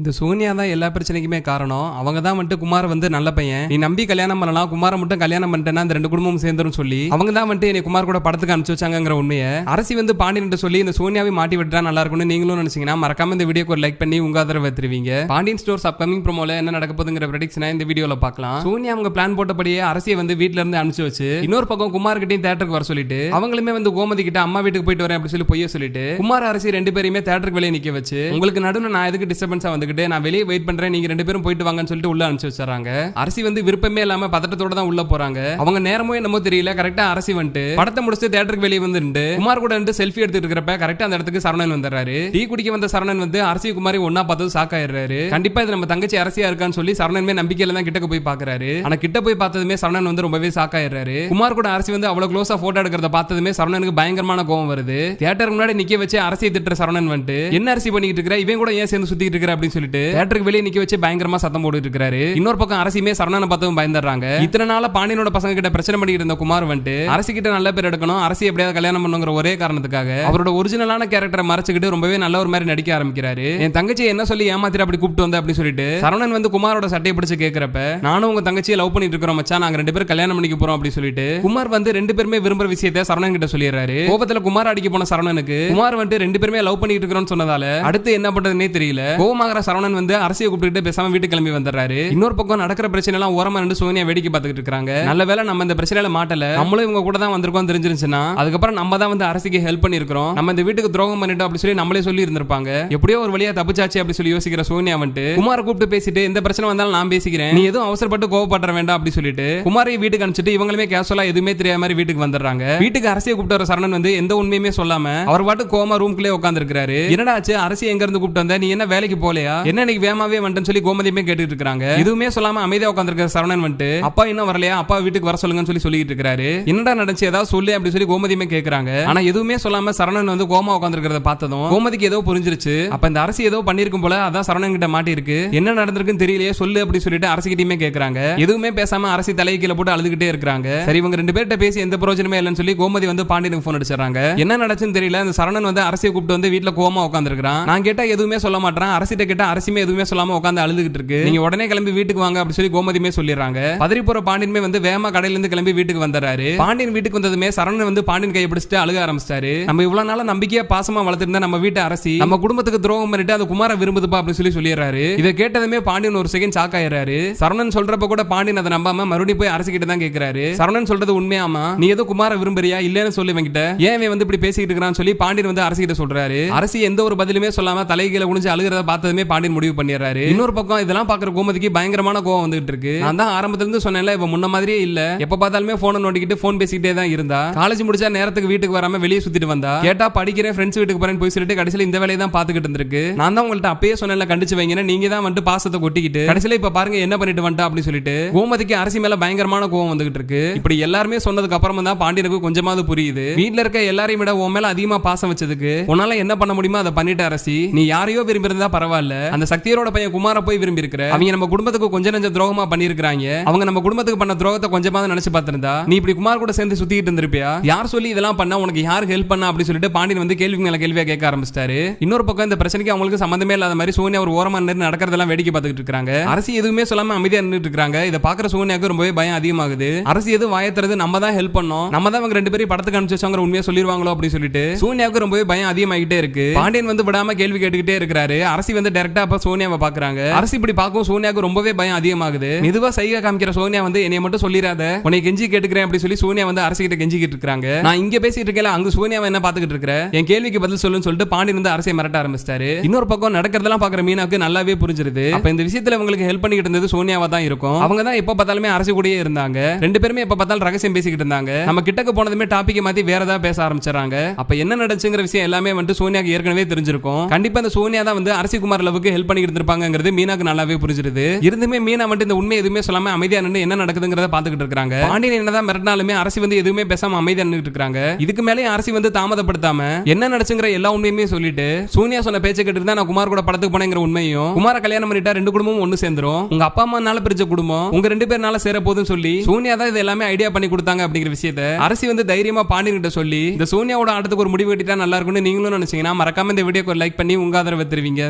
இந்த சோனியா தான் எல்லா பிரச்சனைக்குமே காரணம். அவங்க தான் வந்துட்டு குமார் வந்து நல்ல பையன். நீ நம்பி கல்யாணம் பண்ணலாம் குமாரை மட்டும் கல்யாணம் பண்ணிட்டேன்னா அந்த ரெண்டு குடும்பமும் சேர்ந்துரும் சொல்லி அவங்க தான் வந்துட்டு என்னை குமார் கூட படத்துக்கு அனுப்பிச்சு வச்சாங்கிற உண்மையை அரசி வந்து பாண்டியன் சொல்லி இந்த சோனியாவை மாட்டி விட்டா நல்லா இருக்கும்னு நீங்களும் நினைச்சீங்கன்னா மறக்காம இந்த வீடியோக்கு ஒரு லைக் பண்ணி உங்க ஆதரவு வைத்திருவீங்க பாண்டியன் ஸ்டோர்ஸ் அப்கமிங் ப்ரோமோல என்ன நடக்க போதுங்கிற ப்ரெடிக்ஷனை இந்த வீடியோல பார்க்கலாம். சோனியா அவங்க பிளான் போட்டபடியே அரசியை வந்து வீட்ல இருந்து அனுப்பிச்சு வச்சு இன்னொரு பக்கம் குமார் கிட்டையும் தேட்டருக்கு வர சொல்லிட்டு அவங்களுமே வந்து கோமதி கிட்ட அம்மா வீட்டுக்கு போயிட்டு வரேன் அப்படின்னு சொல்லி பொய்ய சொல்லிட்டு குமார் அரசி ரெண்டு பேரையுமே தேட்டருக்கு வெளியே நிக்க வச்சு உங்களுக்கு நடுவில் நான் எதுக்கு டிஸ்டர்பன்ஸா வந்துகிட்டு நான் வெளியே வெயிட் பண்றேன் நீங்க ரெண்டு பேரும் போயிட்டு வாங்கன்னு சொல்லிட்டு உள்ள அனுப்பிச்சு வச்சாங்க அரசி வந்து விருப்பமே இல்லாம பதட்டத்தோட தான் உள்ள போறாங்க. அவங்க நேரமும் என்னமோ தெரியல கரெக்டா அரசி வந்துட்டு படத்தை முடிச்சு தேட்டருக்கு வெளியே வந்து குமார் கூட வந்து செல்ஃபி எடுத்துட்டு இருக்கிறப்ப கரெக்டா அந்த இடத்துக்கு சரவணன் வந்துடுறாரு. டீ குடிக்க வந்த சரவணன் வந்து அரசி குமாரி ஒன்னா பார்த்தது சாக்காயிடுறாரு கண்டிப்பா இது நம்ம தங்கச்சி அரசியா இருக்கான்னு சொல்லி சரவணனுமே நம்பிக்கையில தான் கிட்ட போய் பாக்குறாரு ஆனா கிட்ட போய் பார்த்ததுமே சரவணன் வந்து ரொம்பவே சாக்காயிடுறாரு குமார் கூட அரசி வந்து அவ்வளவு க்ளோஸா போட்டோ எடுக்கிறத பார்த்ததுமே சரவணனுக்கு பயங்கரமான கோவம் வருது. தியேட்டருக்கு முன்னாடி நிக்க வச்சு அரசியை திட்டுற சரவணன் வந்துட்டு என்ன அரசி பண்ணிட்டு இருக்கிற? இவன் கூட ஏன் சேர்ந்து சுத்திட்டு இருக்கிற? அப்படின்னு சொல்லிட்டு தேட்டருக்கு வெளியே நிக்க வச்சு பயங்கரமா சத்தம் போட்டுட்டு இருக்காரு. இன்னொரு பக்கம் அரசியுமே சரணனை பார்த்தவும் பயந்துடுறாங்க. இத்தனை நாள பாண்டியனோட பசங்க கிட்ட பிரச்சனை பண்ணிட்டு இருந்த குமார் வந்துட்டு அரசு கிட்ட நல்ல பேர் எடுக்கணும். அரசு எப்படியாவது கல்யாணம் பண்ணுங்கிற ஒரே காரணத்துக்காக அவரோட ஒரிஜினலான கேரக்டரை மறைச்சுக்கிட்டு ரொம்பவே நல்ல ஒரு மாதிரி நடிக்க ஆரம்பிக்கிறாரு. என் தங்கச்சி என்ன சொல்லி ஏமாத்திர அப்படி கூப்பிட்டு வந்த? அப்படின்னு சொல்லிட்டு சரவணன் வந்து குமாரோட சட்டையை பிடிச்சு கேட்கிறப்ப நானும் உங்க தங்கச்சியை லவ் பண்ணிட்டு இருக்கிறோம் மச்சான். நாங்க ரெண்டு பேரும் கல்யாணம் பண்ணிக்க போறோம். அப்படின்னு சொல்லிட்டு குமார் வந்து ரெண்டு பேருமே விரும்புற விஷயத்தை சரவணன் கிட்ட சொல்லிடுறாரு. கோபத்துல குமார் அடிக்க போன சரவணனுக்கு குமார் வந்து ரெண்டு பேருமே லவ் பண்ணிட்டு இருக்கிறோம்னு சொன்னதால அடுத்து என்ன பண்றதுன்னே தெரியல. கோபமாகற சரவணன் வந்து அரசியை கூப்பிட்டு பேசாம வீட்டுக்கு கிளம்பி வந்துடுறாரு. இன்னொரு பக்கம் நடக்கிற பிரச்சனை எல்லாம் ஓரமா நின்று சோனியா வேடிக்கை பார்த்துக்கிட்டு இருக்காங்க. நல்ல வேளை நம்ம இந்த பிரச்சனையில மாட்டல. நம்மளும் இவங்க கூட தான் வந்திருக்கோம் தெரிஞ்சிருச்சுன்னா அதுக்கப்புறம் நம்ம தான் வந்து அரசுக்கு ஹெல்ப் பண்ணிருக்கிறோம் நம்ம இந்த வீட்டுக்கு துரோகம் பண்ணிட்டோம் அப்படி சொல்லி நம்மளே சொல்லி இருந்திருப்பாங்க. எப்படியோ ஒரு வழியா தப்பிச்சாச்சு அப்படி சொல்லி யோசிக்கிற சோனியா வந்துட்டு குமார கூப்பிட்டு பேசிட்டு எந்த பிரச்சனை வந்தாலும் நான் பேசிக்கிறேன். நீ எதுவும் அவசரப்பட்டு கோவப்பட வேண்டாம் அப்படி சொல்லிட்டு குமாரை வீட்டுக்கு அனுப்பிச்சிட்டு இவங்களுமே கேஷுவலா எதுவுமே தெரியாத மாதிரி வீட்டுக்கு வந்துடுறாங்க. வீட்டுக்கு அரசியை கூப்பிட்டு வர சரணன் வந்து எந்த உண்மையுமே சொல்லாம அவர் பாட்டு கோமா ரூம்குள்ளே உட்காந்துருக்காரு என்னடா ஆச்சு? அரசி எங்க இருந்து கூப்பிட்டு வந்த? நீ என்ன வேலைக்கு போலையா என்ன இன்னைக்கு வேமாவே வந்துட்டு சொல்லி கோமதியுமே கேட்டுட்டு இருக்காங்க எதுவுமே சொல்லாம அமைதியா உட்காந்துருக்க சரவணன் வந்துட்டு அப்பா இன்னும் வரலையா? அப்பா வீட்டுக்கு வர சொல்லுங்கன்னு சொல்லி சொல்லிட்டு இருக்காரு என்னடா நடந்துச்சு? ஏதாவது சொல்லு அப்படி சொல்லி கோமதியுமே கேக்குறாங்க. ஆனா எதுவுமே சொல்லாம சரவணன் வந்து கோமா உட்காந்துருக்கிறத பார்த்ததும் கோமதிக்கு ஏதோ புரிஞ்சிருச்சு. அப்ப இந்த அரசு ஏதோ பண்ணிருக்கும் போல அதான் சரவணன் கிட்ட மாட்டி இருக்கு என்ன நடந்திருக்குன்னு தெரியலையே சொல்லு அப்படி சொல்லிட்டு அரசுகிட்டயுமே கேக்குறாங்க. எதுவுமே பேசாம அரசு தலையை கீழே போட்டு அழுதுகிட்டே இருக்காங்க சரி இவங்க ரெண்டு பேர்ட்ட பேசி எந்த பிரயோஜனமே இல்லைன்னு சொல்லி கோமதி வந்து பாண்டியனுக்கு போன் அடிச்சிடறாங்க. என்ன நடச்சுன்னு தெரியல இந்த சரணன் வந்து அரசியை கூப்பிட்டு வந்து வீட்டுல கோமா உட்காந்துருக்கான் நான் கேட்டா எதுவுமே சொல்ல மாட்டேன். அரசிட்ட கேட்டா அரசுமே எதுவுமே சொல்லாம உட்காந்து அழுதுகிட்டு இருக்கு. நீங்க உடனே கிளம்பி வீட்டுக்கு வாங்க அப்படின்னு சொல்லி கோமதியுமே சொல்லிடுறாங்க. பதறி போற பாண்டியன்மே வந்து வேமா கடையில இருந்து கிளம்பி வீட்டுக்கு வந்துறாரு பாண்டியன் வீட்டுக்கு வந்ததுமே சரணன் வந்து பாண்டியன் கையை பிடிச்சிட்டு அழுக ஆரம்பிச்சிட்டாரு. நம்ம இவ்வளவு நாள நம்பிக்கையா பாசமா வளர்த்திருந்தா நம்ம வீட்டு அரசி நம்ம குடும்பத்துக்கு துரோகம் பண்ணிட்டு அந்த குமார விரும்புதுப்பா அப்படின்னு சொல்லி சொல்லிடுறாரு. இதை கேட்டதுமே பாண்டியன் ஒரு செகண்ட் ஷாக் ஆயிடுறாரு. சரணன் சொல்றப்ப கூட பாண்டியன் அதை நம்பாம மறுபடியும் போய் அரசு கிட்ட தான் கேட்கிறாரு சரணன் சொல்றது உண்மையாமா நீ ஏதோ குமார விரும்புறியா? இல்லன்னு சொல்லி இவங்கிட்ட ஏன் வந்து இப்படி பேசிக்கிட்டு இருக்கிறான்னு சொல்லி பாண்டியன் வந்து அரசு கிட்ட சொல்றாரு. அரசி எந்த ஒரு பதிலுமே சொல்லாம தலைகீழ குனிஞ்சு அழுகிறத பார்த்ததுமே பாண்டியன் முடிவு பண்ணிடுறாரு. இன்னொரு பக்கம் இதெல்லாம் பாக்குற கோமதிக்கு பயங்கரமான கோவம் வந்துட்டு இருக்கு. நான் தான் ஆரம்பத்துல இருந்து சொன்னேன்ல இவ முன்ன மாதிரியே இல்ல. எப்ப பார்த்தாலுமே போனை நோண்டிக்கிட்டு போன் பேசிக்கிட்டே தான் இருந்தா. காலேஜ் முடிச்சா நேரத்துக்கு வீட்டுக்கு வராம வெளியே சுத்திட்டு வந்தா. கேட்டா படிக்கிறேன் ஃப்ரெண்ட்ஸ் வீட்டுக்கு போறேன்னு போய் சொல்லிட்டு கடைசியில இந்த வேலையை தான் பாத்துக்கிட்டு இருந்திருக்கு. நான் தான் உங்கள்ட்ட அப்பயே சொன்னேன்ல கண்டிச்சு வைங்கன்னு. நீங்க தான் வந்துட்டு பாசத்தை கொட்டிக்கிட்டு கடைசியில இப்ப பாருங்க என்ன பண்ணிட்டு வந்துட்டா அப்படின்னு சொல்லிட்டு கோமதிக்கு அரசி மேல பயங்கரமான கோவம் வந்துகிட்டு இருக்கு. இப்படி எல்லாருமே சொன்னதுக்கு அப்புறமா தான் பாண்டியனுக்கு கொஞ்சமாவது புரியுது. வீட்ல இருக்க எல்லாரையும் விட உன் மேல அதிகமா பாசம் வச்சதுக்கு உன்னால என்ன பண்ண முடியுமோ அதை பண்ணிட்டு அரசி. நீ யாரையோ விரும்பி இருந்தா பரவாயில்ல. அந்த சக்தியோட பையன் குமார போய் விரும்பி இருக்கிற அவங்க நம்ம குடும்பத்துக்கு கொஞ்சம் நஞ்ச துரோகமா பண்ணிருக்காங்க அவங்க நம்ம குடும்பத்துக்கு பண்ண துரோகத்தை கொஞ்சமா நினைச்சு பார்த்திருந்தா நீ இப்படி குமார் கூட சேர்ந்து சுத்திட்டு இருந்திருப்பியா? யார் சொல்லி இதெல்லாம் பண்ணா உனக்கு யார் ஹெல்ப் பண்ணா அப்படி சொல்லிட்டு பாண்டியன் வந்து கேள்வி மேல கேள்வியா கேட்க ஆரம்பிச்சிட்டாரு. இன்னொரு பக்கம் இந்த பிரச்சனைக்கு அவங்களுக்கு சம்பந்தமே இல்லாத மாதிரி சோனியா ஒரு ஓரமா நின்று நடக்கிறதெல்லாம் வேடிக்கை பார்த்துட்டு இருக்காங்க. அரசு எதுவுமே சொல்லாம அமைதியா நின்றுட்டு இருக்காங்க. இதை பாக்குற சோனியாக்கு ரொம்பவே பயம் அதிகமாகுது. அரசு எது வாயத்துறது நம்ம தான் ஹெல்ப் பண்ணோம். நம்ம தான் அவங்க ரெண்டு பேரும் படத்துக்கு அனுப்பிச்சு வச்சவங்க உண்மையா சொல்லிருவாங்களோ அப்படின்னு சொல்லிட்டு சோனியாவுக்கு ரொம்பவே பயம் அதிகமாகிட்டே இருக்கு. பாண்டியன் வந்து விடாம கேள்வி கேட்டுக்கிட்டே இருக்கிறாரு. அரசி வந்து டைரக்டா அப்ப சோனியாவை பாக்குறாங்க. அரசு இப்படி பாக்கும் சோனியாவுக்கு ரொம்பவே பயம் அதிகமாகுது. மெதுவா சைகை காமிக்கிற சோனியா வந்து என்னைய மட்டும் சொல்லிடாத உன்னை கெஞ்சி கேட்டுக்கிறேன் அப்படி சொல்லி சோனியா வந்து அரசு கிட்ட கெஞ்சிக்கிட்டு இருக்காங்க நான் இங்க பேசிட்டு இருக்கேன் அங்க சோனியாவை என்ன பாத்துக்கிட்டு இருக்கிற? என் கேள்விக்கு பதில் சொல்லுன்னு சொல்லிட்டு பாண்டியன் வந்து அரசை மிரட்ட ஆரம்பிச்சிட்டாரு. இன்னொரு பக்கம் நடக்கிறதெல்லாம் பாக்குற மீனாவுக்கு நல்லாவே புரிஞ்சிருது. அப்ப இந்த விஷயத்துல உங்களுக்கு ஹெல்ப் பண்ணிக்கிட்டு இருந்தது சோனியாவா தான் இருக்கும். அவங்க தான் எப்ப பார்த்தாலுமே அரசு கூடயே இருந்தாங்க. ரெண்டு பேருமே எப்ப பார்த்தாலும் ரகசியம் பேசிக்கிட்டு இருந்தாங்க. நம்ம கிட்டக்கு போனதுமே டாபிக் மாத்தி வேற ஏதாவது பேச ஆரம்பிச்சாங்க அப்ப என்ன நடந்துச்சுங்கிற விஷயம் எல்லாமே வந்து சோனியாக்கு ஏற்கனவே தெரிஞ்சிருக்கும். கண்டிப்பா அந்த சோனியா தான் வந்து அரசிகுமார் அளவுக்கு ஹெல்ப் பண்ணி இருந்திருப்பாங்கிறது மீனாக்கு நல்லாவே புரிஞ்சிருது. இருந்துமே மீனா வந்து இந்த உண்மை எதுவுமே சொல்லாம அமைதியா நின்று என்ன நடக்குதுங்கிறத பாத்துக்கிட்டு இருக்காங்க. பாண்டியன் என்னதான் மிரட்டினாலுமே அரசி வந்து எதுவுமே பேசாம அமைதியா நின்றுட்டு இருக்காங்க. இதுக்கு மேலேயும் அரசி வந்து தாமதப்படுத்தாம என்ன நடச்சுங்கிற எல்லா உண்மையுமே சொல்லிட்டு சூனியா சொன்ன பேச்சு கேட்டு தான் நான் குமார் கூட படத்துக்கு போனேங்கிற உண்மையும் குமார கல்யாணம் பண்ணிட்டா ரெண்டு குடும்பமும் ஒண்ணு சேர்ந்துரும். உங்க அப்பா அம்மானால பிரிச்ச குடும்பம் உங்க ரெண்டு பேர்னால சேர போதுன்னு சொல்லி சூனியா தான் இது எல்லாமே ஐடியா பண்ணி கொடுத்தாங்க அப்படிங்கிற விஷயத்த அரசி வந்து தைரியமா பாண்டியன் கிட்ட சொல்லி இந்த சூனியாவோட ஆட்டத்துக்கு ஒரு முடிவு கட்டிட்டா நல்லா இருக்கும்னு நீங்களும் நினைச்சீங்கன்னா மறக்காம இந்த வீடியோக்கு லைக் பண்ணி உங்க ஆதரவை தெரிவிங்க.